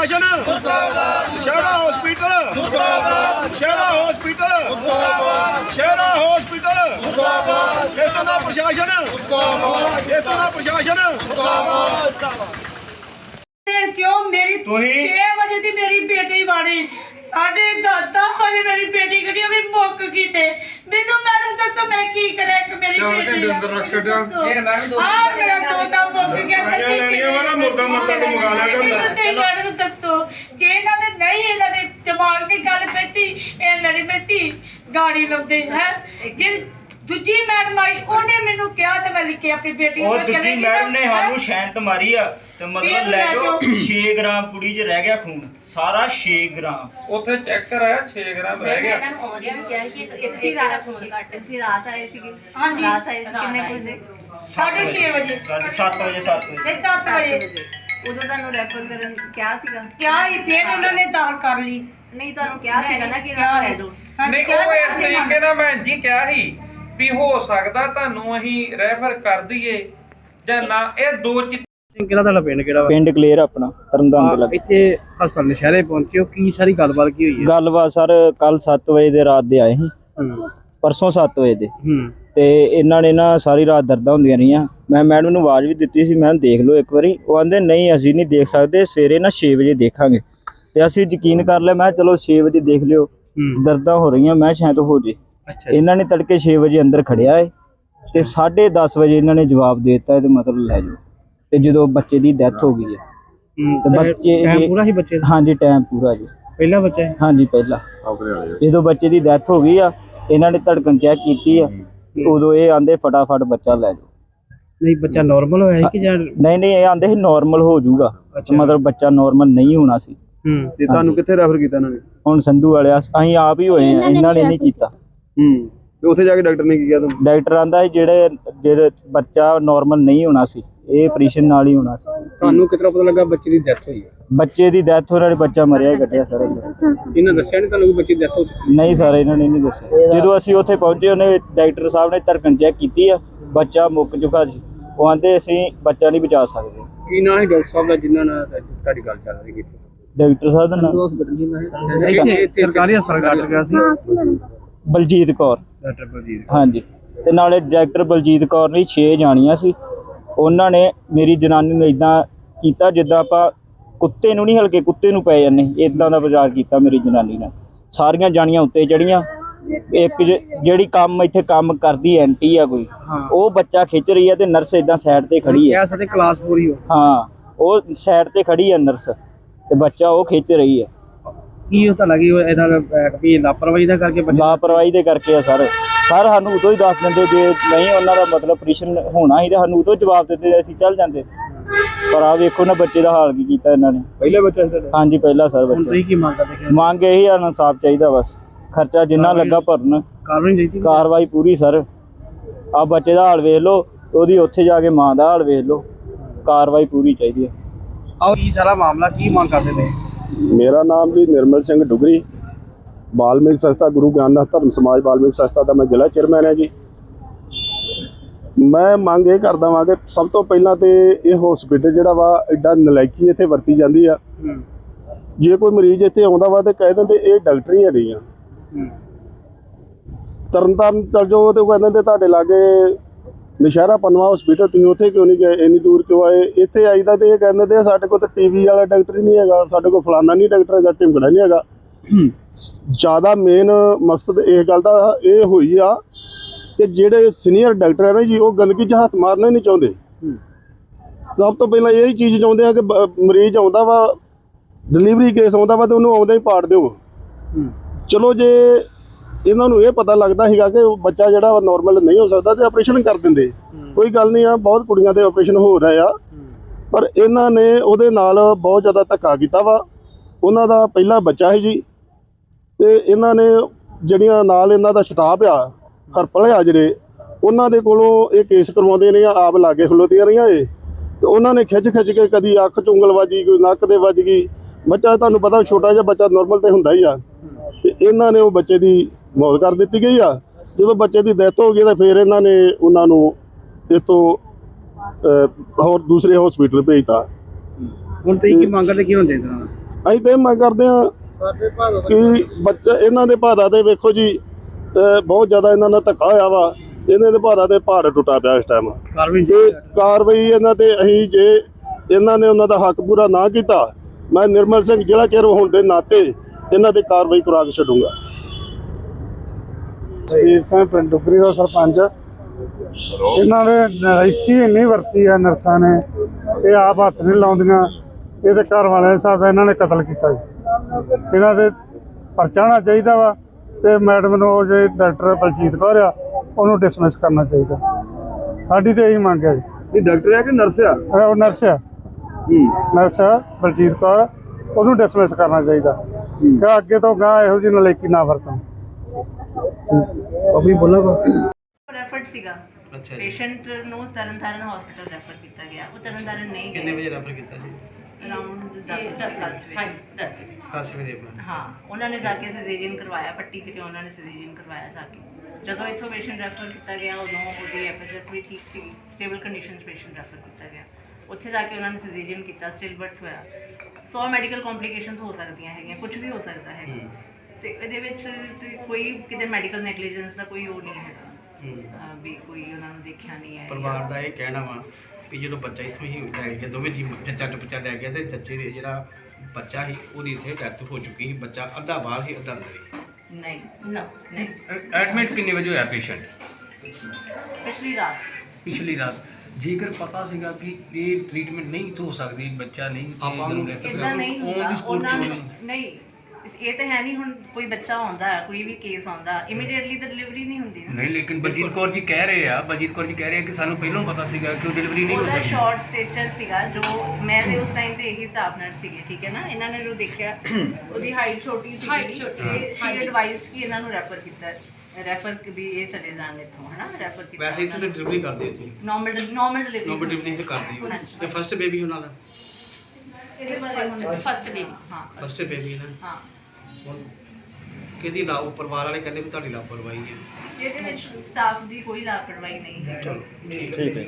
ਪ੍ਰਸ਼ਾਸਨ। ਸ਼ਹਿਰਾ ਹਸਪੀਟਲ ਸ਼ਹਿਰਾ ਹਸਪੀਟਲ ਸ਼ਹਿਰਾ ਹਸਪੀਟਲ ਇਤੋਂ ਦਾ ਪ੍ਰਸ਼ਾਸਨ। ਇਤੋਂ ਦਾ ਪ੍ਰਸ਼ਾਸਨ। ਫਿਰ ਕਿਉਂ ਮੇਰੀ ਤੁਸੀਂ- 6 ਵਜੇ ਦੀ ਮੇਰੀ ਬੇਟੀ ਵਾੜੀ ਸਾਡੇ 10 ਵਜੇ ਮੇਰੀ ਬੇਟੀ ਗੱਡੀ ਵੀ ਮੁੱਕ ਗਈ ਤੇ ਮੈਨੂੰ ਮੈਡਮ ਦੱਸੋ ਮੈਂ ਕੀ ਕਰਾਂ? ਇੱਕ ਮੇਰੀ ਚਾਰ ਬੇਟੀ ਘੰਟੇ ਅੰਦਰ ਰੱਖ ਛੱਡਿਆ। ਫਿਰ ਮੈਡਮ ਦੋ ਹਾਂ ਮੇਰਾ ਦੋਤਾ ਮੁੱਕ ਗਿਆ ਤੇ ਦਵਾਈਆਂ ਲੈਣੀਆਂ ਵਾ ਨਾ, ਮੁਰਗਾ ਮਰਦਾ ਨੂੰ ਮੰਗਾ ਲਿਆ ਕਰ। ਤੇ ਮੈਡਮ ਦੱਸੋ ਜੇ ਇਹਨਾਂ ਨੇ ਨਹੀਂ ਇਹਨਾਂ ਦੇ ਦਿਮਾਗ 'ਚ ਗੱਲ ਪੈਤੀ ਇਹ ਮੇਰੀ ਬੇਟੀ ਗਾੜੀ ਲਾਉਂਦੇ ਹੈ। ਜੇ ਦੂਜੀ ਮੈਡਮ ਆਈ ਉਹਨੇ ਮੈਨੂੰ ਕਿਹਾ ਤੇ ਮੈਂ ਲਿਖੇ ਆਪਣੀ ਬੇਟੀ ਉਹ ਨੂੰ ਦੂਜੀ ਚਲੇਗੀ ਮੈਡਮ ਨੇ। ਹੈਂ? ਸਾਨੂੰ ਸ਼ੈਂਤ ਮਾਰੀ ਆ। ਤੇ ਮਤਲਬ ਲੈ ਜਾਓ ਜਾਓ। 6 ਗ੍ਰਾਮ ਕੁੜੀ 'ਚ ਰਹਿ ਗਿਆ ਖੂਨ ਸਾਰਾ 6 ਗ੍ਰਾਮ। ਉੱਥੇ ਚੈੱਕ ਕਰਾਇਆ 6 ਗ੍ਰਾਮ ਰਹਿ ਗਿਆ। ਅਸੀਂ ਰਾਤ ਅਸੀਂ ਰਾਤ ਆਏ ਸੀਗੇ। ਹਾਂਜੀ। ਰਾਤ ਆਏ ਸੀ ਕਿੰਨੇ ਕੁ ਵਜੇ? ਸਾਢੇ ਛੇ ਵਜੇ। 7 ਵਜੇ 7 ਵਜੇ ਨਹੀਂ 7 ਵਜੇ। ਉਦੋਂ ਤੁਹਾਨੂੰ ਰੈਫਰ ਕਰਨ ਕਿਹਾ ਸੀਗਾ? ਕਿਆ ਹੀ ਫਿਰ ਇਹਨਾਂ ਨੇ ਦਾਲ ਕਰ ਲਈ। ਨਹੀਂ ਤੁਹਾਨੂੰ ਕਿਹਾ ਸੀਗਾ ਨਾ ਕਿ ਰਾਤ ਹੈ? ਲੈ ਜਾਓ। ਹਾਂਜੀ, ਨਹੀਂ ਕਿਆ ਉਹ ਇਸ ਦੱਸਿਆ ਤਰੀਕੇ ਨਾਲ ਮੈਂ ਜੀ ਕਿਹਾ ਸੀ ਵੀ ਹੋ ਸਕਦਾ ਤੁਹਾਨੂੰ ਅਸੀਂ ਰੈਫਰ ਕਰ ਦਈਏ ਜਾਂ ਨਾ ਇਹ ਦੋ ਚੀ- ਕਿਹੜਾ ਤੁਹਾਡਾ ਪਿੰਡ ਕਿਹੜਾ ਵਾ? ਪਿੰਡ ਕਲੇਰ ਆਪਣਾ ਤਰਨਤਾਰਨ ਦੇ ਲੱਗੇ ਇੱਥੇ ਹਸਨ ਨਸ਼ਹਿਰੇ ਪਹੁੰਚੇ ਹੋ ਕੀ ਸਾਰੀ ਗੱਲਬਾਤ ਕੀ ਹੋਈ ਹੈ? ਗੱਲਬਾਤ ਸਰ ਕੱਲ 7 ਵਜੇ ਦੇ ਰਾਤ ਦੇ ਆਏ ਸੀ। ਹੂੰ। ਪਰਸੋਂ 7 ਵਜੇ ਦੇ। ਹੂੰ। ਤੇ ਇਹਨਾਂ ਨੇ ਨਾ ਸਾਰੀ ਰਾਤ ਦਰਦਾਂ ਹੁੰਦੀਆਂ ਰਹੀਆਂ। ਮੈਂ ਮੈਡਮ ਨੂੰ ਆਵਾਜ਼ ਵੀ ਦਿੱਤੀ ਸੀ ਮੈਂ ਕਿਹਾ ਦੇਖ ਲਓ ਇੱਕ ਵਾਰੀ। ਉਹ ਆਂਦੇ ਨਹੀਂ ਅਸੀਂ ਨਹੀਂ ਦੇਖ ਸਕਦੇ ਸਵੇਰੇ ਨਾ 6 ਵਜੇ ਦੇਖਾਂਗੇ। ਤੇ ਅਸੀਂ ਯਕੀਨ ਕਰ ਲਿਆ ਮੈਂ ਕਿਹਾ ਚਲੋ 6 ਵਜੇ ਦੇਖ ਲਿਓ। ਹੂੰ। ਦਰਦਾਂ ਹੋ ਰਹੀਆਂ ਮੈਂ ਕਿਹਾ ਸ਼ਾਇਦ ਹੋ ਜੇ। ਅੱਛਾ ਜੀ। ਇਹਨਾਂ ਨੇ ਤੜਕੇ 6 ਵਜੇ ਅੰਦਰ ਖੜਿਆ ਏ ਤੇ 10:30 ਵਜੇ ਇਹਨਾਂ ਨੇ ਜਵਾਬ ਦੇ ਦਿੱਤਾ ਇਹਦੇ ਮਤਲਬ ਲੈ ਜਾਓ। ਤੇ ਜਦੋਂ ਬੱਚੇ ਦੀ ਡੈਥ ਹੋ ਗਈ ਹੈ। ਹੂੰ ਤੇ ਬੱਚੇ ਟਾਈਮ ਇਹ- ਪੂਰਾ ਸੀ ਬੱਚੇ ਦਾ? ਹਾਂਜੀ ਟਾਈਮ ਪੂਰਾ ਜੀ। ਪਹਿਲਾ ਬੱਚਾ ਹੈ ਹਾਂਜੀ ਪਹਿਲਾਂ। ਜਦੋਂ ਬੱਚੇ ਦੀ ਡੈਥ ਹੋ ਗਈ ਆ ਇਹਨਾਂ ਨੇ ਧੜਕਨ ਚੈੱਕ ਕੀਤੀ ਆ ਤੇ ਉਦੋਂ ਇਹ ਆਂਦੇ ਫਟਾਫਟ ਬੱਚਾ ਲੈ ਜਾਓ। ਨਹੀਂ ਬੱਚਾ ਨਾਰਮਲ ਹੋਇਆ ਸੀ ਕਿ ਜਾਂ ਨਹੀਂ ਨਹੀਂ ਇਹ ਆਂਦੇ ਸੀ ਨਾਰਮਲ ਹੋ ਜਾਊਗਾ। ਅੱਛਾ। ਮਤਲਬ ਬੱਚਾ ਨਾਰਮਲ ਨਹੀਂ ਹੋਣਾ ਸੀ। ਹੂੰ। ਤੇ ਤੁਹਾਨੂੰ ਕਿੱਥੇ ਰੈਫਰ ਕੀਤਾ ਇਹਨਾਂ ਨੇ? ਹੁਣ ਸੰਧੂ ਵਾਲਿਆ ਅਸੀਂ ਆਪ ਹੀ ਹੋਏ ਆ ਇਹਨਾਂ ਨੇ ਨਹੀਂ ਕੀਤਾ। ਹੂੰ। ਤੇ ਉੱਥੇ ਜਾ ਕੇ ਡਾਕਟਰ ਨੇ ਕੀ ਕਿਹਾ ਤੁਹਾਨੂੰ? ਡਾਕਟਰ ਆਂਦਾ ਸੀ ਜਿਹੜੇ ਜਿਹੜੇ ਬੱਚਾ ਨਾਰਮਲ ਨਹੀਂ ਹੋਣਾ ਸੀ। ਇਹ ਆਪਰੇਸ਼ਨ ਨਾਲ ਹੀ ਹੋਣਾ ਸੀ। ਤੁਹਾਨੂੰ ਕਿਤਨਾ ਪਤਾ ਲੱਗਾ ਬੱਚੇ ਦੀ ਡੈਥ ਹੋਈ ਹੈ? ਬੱਚੇ ਦੀ ਡੈਥ ਉਹਨਾਂ ਨੇ ਬੱਚਾ ਮਰਿਆ ਹੀ ਕੱਢਿਆ ਸਰ ਇਹਨਾਂ ਦੱਸਿਆ ਨਹੀਂ ਤੁਹਾਨੂੰ ਕਿ ਬੱਚੇ ਦੀ ਡੈਥ ਹੋ ਚੁੱਕੀ ਨਹੀਂ ਸਰ ਇਹਨਾਂ ਨੇ ਨਹੀਂ ਦੱਸਿਆ। ਜਦੋਂ ਅਸੀਂ ਉੱਥੇ ਪਹੁੰਚੇ ਉਹਨੇ ਡਾਕਟਰ ਸਾਹਿਬ ਨੇ ਧੜਕਨ ਚੈੱਕ ਕੀਤੀ ਆ ਬੱਚਾ ਮੁੱਕ ਚੁੱਕਾ ਸੀ। ਉਹ ਆਂਦੇ ਅਸੀਂ ਬੱਚਾ ਨਹੀਂ ਬਚਾ ਸਕਦੇ। ਕੀ ਨਾਂ ਹੈ ਡਾਕਟਰ ਸਾਹਿਬ ਦਾ ਜਿਨ੍ਹਾਂ ਨਾਲ ਤੁਹਾਡੀ ਗੱਲ ਚੱਲ ਰਹੀ ਹੈ? ਡਾਕਟਰ ਸਾਹਿਬ ਦਾ ਨਾਮ ਸਰਕਾਰੀ ਹਸਪਤਾਲ ਡਾਕਟਰ ਗਿਆ ਸੀ। ਬਲਜੀਤ ਕੌਰ। ਡਾਕਟਰ ਬਲਜੀਤ ਹਾਂਜੀ। ਤੇ ਨਾਲੇ ਡਾਕਟਰ ਬਲਜੀਤ ਕੌਰ ਨੇ 6 ਜਾਣੀਆਂ ਸੀ। ਉਹਨਾਂ ਨੇ ਮੇਰੀ ਜਨਾਨੀ ਨੂੰ ਇਦਾਂ ਕੀਤਾ ਜਿੱਦਾਂ ਆਪਾਂ ਕੁੱਤੇ ਨੂੰ ਨਹੀਂ ਹਲਕੇ ਕੁੱਤੇ ਨੂੰ ਪੈ ਜਾਂਦੇ ਇਦਾਂ ਦਾ ਬਾਜ਼ਾਰ ਕੀਤਾ ਮੇਰੀ ਜਨਾਨੀ ਨੇ। ਸਾਰੀਆਂ ਜਾਣੀਆਂ ਉੱਤੇ ਚੜੀਆਂ ਇੱਕ ਜਿਹੜੀ ਕੰਮ ਇੱਥੇ ਕੰਮ ਕਰਦੀ ਐਂਟੀ ਆ ਕੋਈ ਉਹ ਬੱਚਾ ਖਿੱਚ ਰਹੀ ਹੈ ਤੇ ਨਰਸ ਇਦਾਂ ਸਾਈਡ ਤੇ ਖੜੀ ਹੈ। ਕਹਿ ਸਕਦੇ ਕਲਾਸ ਪੂਰੀ ਹੋ। ਹਾਂ ਉਹ ਸਾਈਡ ਤੇ ਖੜੀ ਹੈ ਨਰਸ ਤੇ ਬੱਚਾ ਉਹ ਖਿੱਚ ਰਹੀ ਹੈ। ਕੀ ਉਹ ਤਾਂ ਲੱਗੀ ਇਹਦਾ ਵੀ ਲਾਪਰਵਾਹੀ ਦਾ ਕਰਕੇ ਬੱਚਾ ਲਾਪਰਵਾਹੀ ਦੇ ਕਰਕੇ ਆ ਸਰ। ਸਰ ਸਾਨੂੰ ਉਦੋਂ ਹੀ ਦੱਸ ਦਿੰਦੇ ਜੇ ਨਹੀਂ ਉਹਨਾਂ ਦਾ ਮਤਲਬ ਆਪਰੇਸ਼ਨ ਹੋਣਾ ਸੀ ਤੇ ਸਾਨੂੰ ਉਦੋਂ ਜਵਾਬ ਦਿੰਦੇ ਅਸੀਂ ਚੱਲ ਜਾਂਦੇ। ਪਰ ਆ ਵੇਖੋ ਨਾ ਬੱਚੇ ਦਾ ਹਾਲ ਕੀ ਕੀਤਾ ਇਹਨਾਂ ਨੇ। ਪਹਿਲੇ ਬੱਚਾ ਸੀ ਤੁਹਾਡਾ? ਹਾਂਜੀ ਪਹਿਲਾ ਸਰ ਹੁਣ ਬੱਚਾ। ਤੁਸੀਂ ਕੀ ਮੰਗ ਕਰਦੇ ਕਿ ਮੰਗ ਇਹੀ ਆ ਇਨਸਾਫ ਚਾਹੀਦਾ ਬਸ। ਖਰਚਾ ਜਿੰਨਾ ਲੱਗਾ ਭਰਨ। ਕਾਰਵਾਈ ਚਾਹੀਦੀ? ਕਾਰਵਾਈ ਪੂਰੀ ਸਰ। ਆ ਬੱਚੇ ਦਾ ਹਾਲ ਵੇਖ ਲਓ ਉਹਦੀ ਉੱਥੇ ਜਾ ਕੇ ਮਾਂ ਦਾ ਹਾਲ ਵੇਖ ਲਓ। ਕਾਰਵਾਈ ਪੂਰੀ ਚਾਹੀਦੀ ਹੈ ਆਓ ਕੀ ਸਾਰਾ ਮਾਮਲਾ ਕੀ ਮੰਗ ਕਰਦੇ ਨੇ? ਮੇਰਾ ਨਾਮ ਜੀ ਨਿਰਮਲ ਸਿੰਘ ਡੁਗਰੀ। ਬਾਲਮੀਕ ਸੰਸਥਾ ਗੁਰੂ ਗਿਆਨਨਾਥ ਧਰਮ ਸਮਾਜ ਬਾਲਮੀਕ ਸੰਸਥਾ ਦਾ ਮੈਂ ਜ਼ਿਲ੍ਹਾ ਚੇਅਰਮੈਨ ਹਾਂ ਜੀ। ਮੈਂ ਮੰਗ ਇਹ ਕਰਦਾ ਵਾਂ ਕਿ ਸਭ ਤੋਂ ਪਹਿਲਾਂ ਤੇ ਇਹ ਹਸਪੀਟਲ ਜਿਹੜਾ ਵਾ ਐਡਾ ਨਲਾਇਕੀ ਇੱਥੇ ਵਰਤੀ ਜਾਂਦੀ ਆ। ਜੇ ਕੋਈ ਮਰੀਜ਼ ਇੱਥੇ ਆਉਂਦਾ ਵਾ ਤੇ ਕਹਿ ਦਿੰਦੇ ਇਹ ਡਾਕਟਰ ਹੀ ਨਹੀਂ ਆ। ਤਰਨਤਾਰਨ ਚਲ ਜਾਓ ਤੇ ਉਹ ਕਹਿੰਦੇ ਤੇ ਤੁਹਾਡੇ ਲਾਗੇ ਨਸ਼ਹਿਰਾ ਪਨਵਾ ਹਸਪੀਟਲ ਤੁਸੀਂ ਉੱਥੇ ਕਿਉਂ ਨਹੀਂ ਗਏ? ਇੰਨੀ ਦੂਰ ਕਿਉਂ ਆਏ? ਇੱਥੇ ਆਈਦਾ ਤੇ ਇਹ ਕਹਿੰਦੇ ਤੇ ਸਾਡੇ ਕੋਲ ਤਾਂ ਟੀਵੀ ਵਾਲਾ ਡਾਕਟਰ ਹੀ ਨਹੀਂ ਹੈਗਾ ਸਾਡੇ ਕੋਲ ਫਲਾਨਾ ਨਹੀਂ ਡਾਕਟਰ ਹੈਗਾ ਢਿਮਕੜਾ ਨਹੀਂ ਹੈਗਾ। ਜ਼ਿਆਦਾ ਮੇਨ ਮਕਸਦ ਇਹ ਗੱਲ ਦਾ ਇਹ ਹੋਈ ਆ ਕਿ ਜਿਹੜੇ ਸੀਨੀਅਰ ਡਾਕਟਰ ਹੈ ਨਾ ਜੀ ਉਹ ਗੰਦਗੀ 'ਚ ਹੱਥ ਮਾਰਨਾ ਹੀ ਨਹੀਂ ਚਾਹੁੰਦੇ। ਸਭ ਤੋਂ ਪਹਿਲਾਂ ਇਹ ਚੀਜ਼ ਚਾਹੁੰਦੇ ਆ ਕਿ ਮਰੀਜ਼ ਆਉਂਦਾ ਵਾ ਡਿਲੀਵਰੀ ਕੇਸ ਆਉਂਦਾ ਵਾ ਤੇ ਉਹਨੂੰ ਆਉਂਦਾ ਹੀ ਪਾੜ ਦਿਓ। ਚਲੋ ਜੇ ਇਹਨਾਂ ਨੂੰ ਇਹ ਪਤਾ ਲੱਗਦਾ ਸੀਗਾ ਕਿ ਉਹ ਬੱਚਾ ਜਿਹੜਾ ਨਾਰਮਲ ਨਹੀਂ ਹੋ ਸਕਦਾ ਤੇ ਆਪਰੇਸ਼ਨ ਕਰ ਦਿੰਦੇ। ਕੋਈ ਗੱਲ ਨਹੀਂ ਆ ਬਹੁਤ ਕੁੜੀਆਂ ਦੇ ਆਪਰੇਸ਼ਨ ਹੋ ਰਹੇ ਆ। ਪਰ ਇਹਨਾਂ ਨੇ ਉਹਦੇ ਨਾਲ ਬਹੁਤ ਜ਼ਿਆਦਾ ਧੱਕਾ ਕੀਤਾ ਵਾ। ਉਹਨਾਂ ਦਾ ਪਹਿਲਾ ਬੱਚਾ ਹੈ ਜੀ। ਤੇ ਇਹਨਾਂ ਨੇ ਜਿਹੜੀਆਂ ਨਾਲ ਇਹਨਾਂ ਦਾ ਸਟਾਫ ਆ ਹਰਪਲ ਆ ਜਿਹੜੇ ਉਹਨਾਂ ਦੇ ਕੋਲੋਂ ਇਹ ਕੇਸ ਕਰਵਾਉਂਦੇ ਨੇ ਆਪ ਲਾਗੇ ਖਲੋਤੀਆਂ ਰਹੀਆਂ ਇਹ ਤੇ ਉਹਨਾਂ ਨੇ ਖਿੱਚ ਖਿੱਚ ਕੇ ਕਦੀ ਅੱਖ ਚ ਉਂਗਲ ਵੱਜ ਕੋਈ ਨੱਕ ਦੇ ਵੱਜ ਗਈ। ਬੱਚਾ ਤੁਹਾਨੂੰ ਪਤਾ ਛੋਟਾ ਜਿਹਾ ਬੱਚਾ ਨਾਰਮਲ ਤੇ ਹੁੰਦਾ ਹੀ ਆ। ਤੇ ਇਹਨਾਂ ਨੇ ਉਹ ਬੱਚੇ ਦੀ ਮੌਤ ਕਰ ਦਿੱਤੀ ਗਈ ਆ। ਜਦੋਂ ਬੱਚੇ ਦੀ ਡੈਥ ਹੋ ਗਈ ਤਾਂ ਫਿਰ ਇਹਨਾਂ ਨੇ ਉਹਨਾਂ ਨੂੰ ਇਤੋਂ ਹੋਰ ਦੂਸਰੇ ਹਸਪੀਟਲ ਭੇਜਤਾ। ਹੁਣ ਤੁਸੀਂ ਕੀ ਮੰਗ ਕਰਦੇ ਕੀ ਹੁੰਦੇ ਤਰ੍ਹਾਂ ਅਸੀਂ ਤੇ ਮੰਗ ਕਰਦੇ ਹਾਂ ਕਿ ਬੱਚਾ ਇਹਨਾਂ ਦੇ ਭਾਦਾ ਤੇ ਵੇਖੋ ਜੀ ਬਹੁਤ ਜ਼ਿਆਦਾ ਇਹਨਾਂ ਨਾਲ ਧੱਕਾ ਹੋਇਆ ਵਾ। ਇਹਨਾਂ ਦੇ ਭਾਦਾ ਤੇ ਪਹਾੜ ਟੁੱਟਾ ਪਿਆ ਇਸ ਟਾਈਮ ਕਾਰਵਾਈ ਜੇ ਕਾਰਵਾਈ ਇਹਨਾਂ ਤੇ ਅਸੀਂ ਜੇ ਇਹਨਾਂ ਨੇ ਉਹਨਾਂ ਦਾ ਹੱਕ ਪੂਰਾ ਨਾ ਕੀਤਾ ਮੈਂ ਨਿਰਮਲ ਸਿੰਘ ਜ਼ਿਲ੍ਹਾ ਚੇਅਰ ਹੋਣ ਦੇ ਨਾਤੇ ਇਹਨਾਂ ਤੇ ਕਾਰਵਾਈ ਕਰਾ ਕੇ ਛੱਡੂੰਗਾ। ਵੀਰ ਸਿੰਘ ਪਿੰਡ ਡੁਗਰੀ ਦਾ ਸਰਪੰਚ। ਇਹਨਾਂ ਨੇ ਨਰਾਇਤੀ ਇੰਨੀ ਵਰਤੀ ਆ ਨਰਸਾਂ ਨੇ ਇਹ ਆਪ ਹੱਥ ਨਹੀਂ ਲਾਉਂਦੀਆਂ। ਇਹਦੇ ਘਰ ਵਾਲੇ ਸਾਹਿਬ ਇਹਨਾਂ ਨੇ ਕਤਲ ਕੀਤਾ ਜੀ। ਇਹਨਾਂ ਦੇ ਪਰਚਾ ਹੋਣਾ ਚਾਹੀਦਾ ਵਾ ਤੇ ਮੈਡਮ ਨੂੰ ਉਹ ਜਿਹੜੇ ਡਾਕਟਰ ਬਲਜੀਤ ਕੌਰ ਆ ਉਹਨੂੰ ਡਿਸਮਿਸ ਕਰਨਾ ਚਾਹੀਦਾ। ਸਾਡੀ ਤੇ ਇਹੀ ਮੰਗ ਹੈ ਜੀ। ਇਹ ਡਾਕਟਰ ਆ ਕਿ ਨਰਸ ਆ? ਇਹ ਉਹ ਨਰਸ ਆ। ਹੂੰ। ਨਰਸ ਆ, ਬਲਜੀਤ ਕੌਰ ਉਹਨੂੰ ਡਿਸਮਿਸ ਕਰਨਾ ਚਾਹੀਦਾ। ਕਿ ਅੱਗੇ ਤੋਂ ਗਾਂ ਇਹੋ ਜਿਹੀ ਨਲਾਇਕੀ ਨਾ ਵਰਤਣ। ਅਭੀ ਬੋਲਾ ਕੋ ਰੈਫਰਡ ਸੀਗਾ। ਅੱਛਾ ਪੇਸ਼ੈਂਟ ਨੂੰ ਤਰਨਤਾਰਨ ਹਸਪੀਟਲ ਰੈਫਰ ਕੀਤਾ ਗਿਆ। ਉਹ ਤਰਨਤਾਰਨ ਨਹੀਂ ਕਿੰਨੇ ਵਜੇ ਰੈਫਰ ਕੀਤਾ ਜੀ? ਅਰਾਊਂਡ 10 10 ਵਜੇ। ਹਾਂਜੀ 10 ਵਜੇ। 10 ਵਜੇ ਆਪਣਾ ਹਾਂ ਉਹਨਾਂ ਨੇ ਜਾ ਕੇ ਸਿਜ਼ੇਰੀਅਨ ਕਰਵਾਇਆ ਪੱਟੀ ਕਿਤੇ ਉਹਨਾਂ ਨੇ ਸਿਜ਼ੇਰੀਅਨ ਕਰਵਾਇਆ ਜਾ ਕੇ। ਜਦੋਂ ਇੱਥੋਂ ਪੇਸ਼ੈਂਟ ਰੈਫਰ ਕੀਤਾ ਗਿਆ ਉਦੋਂ ਉਹਦੀ ਐਫਐਚਐਸ ਵੀ ਠੀਕ ਸੀ ਸਟੇਬਲ ਕੰਡੀਸ਼ਨ 'ਚ ਪੇਸ਼ੈਂਟ ਰੈਫਰ ਕੀਤਾ ਗਿਆ। ਉੱਥੇ ਜਾ ਕੇ ਉਹਨਾਂ ਨੇ ਸਿਜ਼ੇਰੀਅਨ ਕੀਤਾ ਸਟਿਲ ਬਰਥ ਹੋਇਆ। 100 ਮੈਡੀਕਲ ਕੰਪਲਿਕੇਸ਼ਨਸ ਹੋ ਸਕਦੀਆਂ ਹੈਗੀਆਂ ਕੁਝ ਵੀ ਹੋ ਸਕਦਾ ਹੈ। ਤੇ ਇਹਦੇ ਵਿੱਚ ਤੇ ਕੋਈ ਕਿਤੇ ਮੈਡੀਕਲ ਨੈਗਲੀਜੈਂਸ ਦਾ ਕੋਈ ਉਹ ਨਹੀਂ ਹੈਗਾ। ਅਹ ਵੀ ਕੋਈ ਉਹਨਾਂ ਨੂੰ ਦੇਖਿਆ ਨਹੀਂ ਹੈ ਪਰਿਵਾਰ ਦਾ ਇਹ ਕਹਿਣਾ ਵਾ ਵੀ ਜਦੋਂ ਬੱਚਾ ਇੱਥੋਂ ਹੀ ਲੈ ਗਿਆ ਦੋਵੇਂ ਜੀ ਚੱਚਾ ਟਪਚਾ ਲੈ ਗਿਆ ਤੇ ਚੱਚੇ ਦੇ ਜਿਹੜਾ ਬੱਚਾ ਸੀ ਉਹਦੀ ਇੱਥੇ ਡੈਥ ਹੋ ਚੁੱਕੀ ਸੀ ਬੱਚਾ ਅੱਧਾ ਬਾਹਰ ਸੀ ਅੱਧਾ ਅੰਦਰ ਸੀ। ਨਹੀਂ ਨਾ ਨਹੀਂ। ਐਡਮਿਟ ਕਿੰਨੇ ਵਜੇ ਹੋਇਆ ਪੇਸ਼ੈਂਟ ਪਿਛਲੀ ਰਾਤ। ਪਿਛਲੀ ਰਾਤ। ਜੇਕਰ ਪਤਾ ਸੀਗਾ ਕਿ ਇਹ ਟ੍ਰੀਟਮੈਂਟ ਨਹੀਂ ਹੋ ਸਕਦੀ ਬੱਚਾ ਨਹੀਂ ਆਪਾਂ ਨੂੰ ਇਦਾਂ ਨਹੀਂ ਹੁੰਦਾ। ਉਹਨਾਂ ਨੇ ਨਹੀਂ ਨਹੀਂ ਇਸ- ਇਹ ਤਾਂ ਹੈ ਨਹੀਂ ਹੁਣ ਕੋਈ ਬੱਚਾ ਆਉਂਦਾ ਹੈ ਕੋਈ ਵੀ ਕੇਸ ਆਉਂਦਾ ਇਮੀਡੀਏਟਲੀ ਤਾਂ ਡਿਲੀਵਰੀ ਨਹੀਂ ਹੁੰਦੀ ਨਾ। ਨਹੀਂ ਲੇਕਿਨ ਬਲਜੀਤ ਕੌਰ ਜੀ ਕਹਿ ਰਹੇ ਆ ਬਲਜੀਤ ਕੌਰ ਜੀ ਕਹਿ ਰਹੇ ਆ ਕਿ ਸਾਨੂੰ ਪਹਿਲਾਂ ਪਤਾ ਸੀਗਾ ਕਿ ਉਹ ਡਿਲੀਵਰੀ ਨਹੀਂ ਹੋ ਉਹਦਾ ਸਕਦੀ। ਸ਼ਾਰਟ ਸਟੇਚਰ ਸੀਗਾ ਜੋ ਮੈਂ ਤੇ ਉਸ ਟਾਈਮ ਤੇ ਇਹੀ ਸਟਾਫ ਨਰਸ ਸੀਗੇ ਠੀਕ ਹੈ ਨਾ? ਇਹਨਾਂ ਨੇ ਜੋ ਦੇਖਿਆ ਉਹਦੀ ਹਾਈਟ ਛੋਟੀ ਸੀ ਹਾਈਟ ਛੋਟੀ ਸੀ। ਸ਼ੀ ਐਡਵਾਈਜ਼ਡ ਕਿ ਇਹਨਾਂ ਨੂੰ ਰੈਫਰ ਕੀਤਾ ਰੈਫਰ ਵੀ ਇਹ ਚਲੇ ਜਾਣ ਇੱਥੋਂ ਹਨਾ? ਰੈਫਰ ਕੀਤਾ ਵੈਸੇ ਇੱਥੇ ਤਾਂ ਡਿਲੀਵਰੀ ਕਰਦੇ ਇੱਥੇ। Normal normal delivery number delivery ਤੇ ਕਰਦੇ ਹੋ ਹਾਂਜੀ। ਤੇ ਫਸਟ ਬੇਬੀ ਉਹਨਾਂ ਦਾ? ਇਹਦੇ ਬਾਰੇ ਫਸਟ ਬੇਬੀ ਹਾਂ। ਫਸਟ ਬੇਬੀ ਨਾ? ਹਾਂ। ਹੁਣ ਕਿਹਦੀ ਲਾ ਪਰਿਵਾਰ ਵਾਲੇ ਕਹਿੰਦੇ ਵੀ ਤੁਹਾਡੀ ਲਾਪਰਵਾਹੀ ਹੈ। ਇਹਦੇ ਵਿੱਚ ਸਟਾਫ ਦੀ ਕੋਈ ਲਾਪਰਵਾਹੀ ਨਹੀਂ ਹੈ। ਚਲੋ ਠੀਕ ਹੈ।